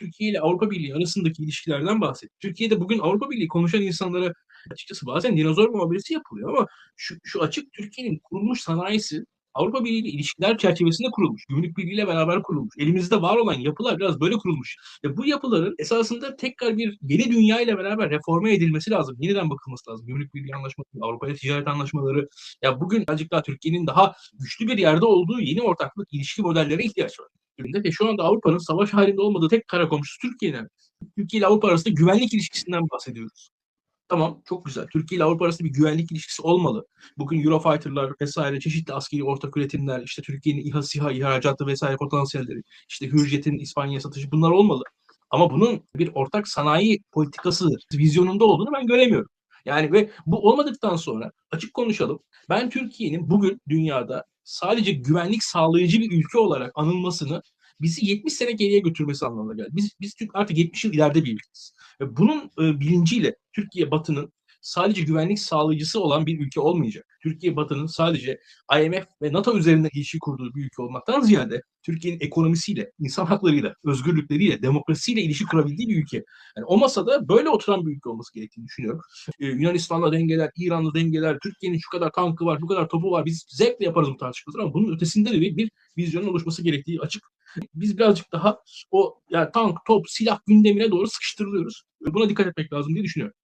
Türkiye ile Avrupa Birliği arasındaki ilişkilerden bahsetti. Türkiye'de bugün Avrupa Birliği konuşan insanlara açıkçası bazen dinozor muamelesi yapılıyor ama şu, şu açık Türkiye'nin kurulmuş sanayisi Avrupa Birliği ile ilişkiler çerçevesinde kurulmuş. Gümrük Birliği ile beraber kurulmuş. Elimizde var olan yapılar biraz böyle kurulmuş. Ve bu yapıların esasında tekrar bir yeni dünya ile beraber reforme edilmesi lazım. Yeniden bakılması lazım. Gümrük Birliği anlaşmaları, Avrupa ile ticaret anlaşmaları. Ya bugün birazcık daha Türkiye'nin daha güçlü bir yerde olduğu yeni ortaklık ilişki modellerine ihtiyaç var. Ve şu anda Avrupa'nın savaş halinde olmadığı tek kara komşusu Türkiye'den. Türkiye ile Avrupa arasında güvenlik ilişkisinden bahsediyoruz. Tamam çok güzel. Türkiye ile Avrupa arasında bir güvenlik ilişkisi olmalı. Bugün Eurofighter'lar vesaire çeşitli askeri ortak üretimler, işte Türkiye'nin İHA, SİHA ihracatı vesaire potansiyelleri, işte Hürjet'in İspanya'ya satışı bunlar olmalı. Ama bunun bir ortak sanayi politikası vizyonunda olduğunu ben göremiyorum. Yani ve bu olmadıktan sonra açık konuşalım. Ben Türkiye'nin bugün dünyada sadece güvenlik sağlayıcı bir ülke olarak anılmasını bizi 70 sene geriye götürmesi anlamına geldi. Biz, biz artık 70 yıl ileride bir ülkeyiz. Bunun e, bilinciyle Türkiye Batı'nın sadece güvenlik sağlayıcısı olan bir ülke olmayacak. Türkiye Batı'nın sadece IMF ve NATO üzerinden ilişki kurduğu bir ülke olmaktan ziyade Türkiye'nin ekonomisiyle, insan haklarıyla, özgürlükleriyle, demokrasiyle ilişki kurabildiği bir ülke. Yani o masada böyle oturan bir ülke olması gerektiğini düşünüyorum. Ee, Yunanistan'la dengeler, İran'la dengeler, Türkiye'nin şu kadar tankı var, bu kadar topu var. Biz zevkle yaparız bu tartışmaları ama bunun ötesinde de bir, bir vizyonun oluşması gerektiği açık. Biz birazcık daha o yani tank, top, silah gündemine doğru sıkıştırılıyoruz. Buna dikkat etmek lazım diye düşünüyorum.